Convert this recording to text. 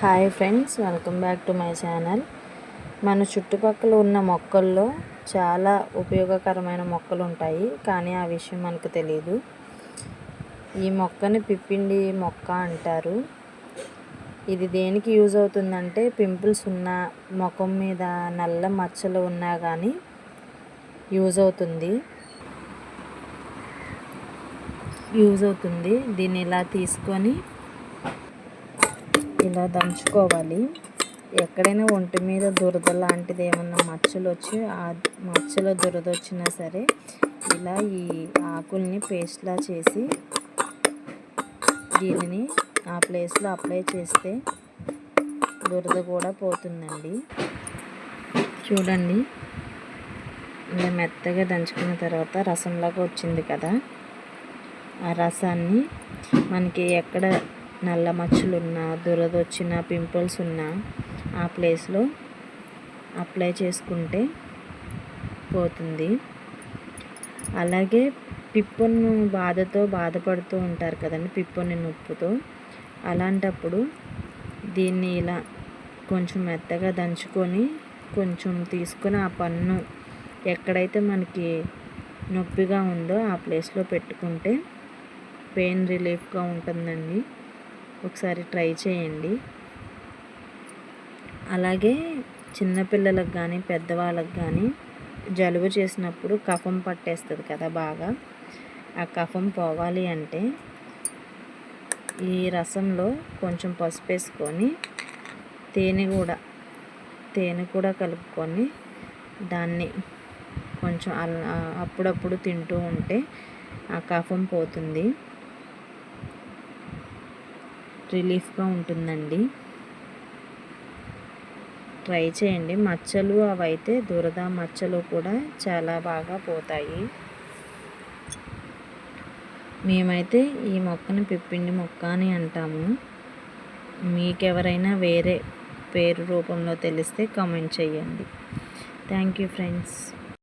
Hi friends welcome back to my channel మన చుట్టుపక్కల ఉన్న మొక్కల్లో చాలా ఉపయోగకరమైన మొక్కలు ఉంటాయి కానీ ఆ విషయం మనకు తెలియదు ఈ మొక్కని పిప్పిండి మొక్క అంటారు. ఇది దేనికి యూజ్ అవుతుందంటే పింపుల్స్ ఉన్న ముఖం మీద నల్ల మచ్చలు ఉన్నా కానీ యూజ్ అవుతుంది. యూజ్ అవుతుంది. దీన్ని ఇలా తీసుకొని ఇలా దంచుకోవాలి. ఎక్కడైనా ఒంటి మీద దురద లాంటిది ఏమన్నా మచ్చలు వచ్చి ఆ మచ్చలో దురద వచ్చినా సరే ఇలా ఈ ఆకుల్ని పేస్ట్లా చేసి దీనిని ఆ ప్లేస్లో అప్లై చేస్తే దురద కూడా పోతుందండి. చూడండి. ఇలా మెత్తగా దంచుకున్న తర్వాత రసంలాగా వచ్చింది కదా. ఆ రసాన్ని మనకి ఎక్కడ నల్ల మచ్చలున్నా దురదొచ్చిన పింపుల్స్ ఉన్నా ఆ ప్లేస్లో అప్లై చేసుకుంటే పోతుంది. అలాగే పిప్పొన్ను బాధతో బాధపడుతూ ఉంటారు కదండి పిప్పొన్ని నొప్పుతో. అలాంటప్పుడు దీన్ని ఇలా కొంచెం మెత్తగా దంచుకొని కొంచెం తీసుకొని ఆ పన్ను ఎక్కడైతే మనకి నొప్పిగా ఉందో ఆ ప్లేస్లో పెట్టుకుంటే పెయిన్ రిలీఫ్గా ఉంటుందండి. ఒకసారి ట్రై చేయండి. అలాగే చిన్నపిల్లలకు కానీ పెద్దవాళ్ళకి కానీ జలుబు చేసినప్పుడు కఫం పట్టేస్తుంది కదా బాగా. ఆ కఫం పోవాలి అంటే ఈ రసంలో కొంచెం పసుపు వేసుకొని తేనె కూడా తేనె కూడా కలుపుకొని దాన్ని కొంచెం అప్పుడప్పుడు తింటూ ఉంటే ఆ కఫం పోతుంది. రిలీఫ్గా ఉంటుందండి. ట్రై చేయండి. మచ్చలు అవైతే దురద మచ్చలు కూడా చాలా బాగా పోతాయి. మేమైతే ఈ మొక్కని పిప్పిండి మొక్క అని అంటాము. మీకెవరైనా వేరే పేరు రూపంలో తెలిస్తే కామెంట్ చేయండి. Thank you friends.